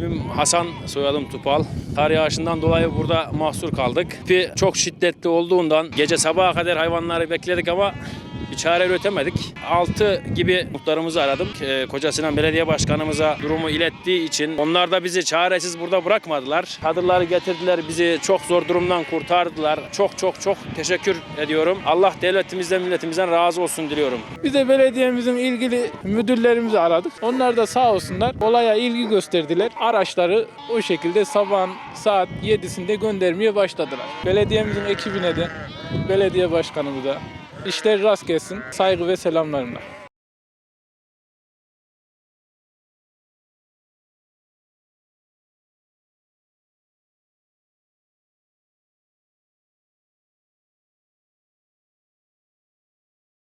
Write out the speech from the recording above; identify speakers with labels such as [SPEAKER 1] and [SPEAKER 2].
[SPEAKER 1] İsmim Hasan, soyadım Tupal. Kar yağışından dolayı burada mahsur kaldık. Bir çok şiddetli olduğundan gece sabaha kadar hayvanları bekledik ama bir çare üretemedik. 6 gibi muhtarımızı aradım. Ee, Koca Sinan Belediye Başkanımıza durumu ilettiği için onlar da bizi çaresiz burada bırakmadılar. Çadırları getirdiler, bizi çok zor durumdan kurtardılar. Çok çok çok teşekkür ediyorum. Allah devletimizden, milletimizden razı olsun diliyorum.
[SPEAKER 2] Biz de belediyemizin ilgili müdürlerimizi aradık. Onlar da sağ olsunlar olaya ilgi gösterdiler. Araçları o şekilde sabahın saat 7'sinde göndermeye başladılar. Belediyemizin ekibine de, belediye başkanımıza işler rast gelsin. Saygı ve selamlarımla.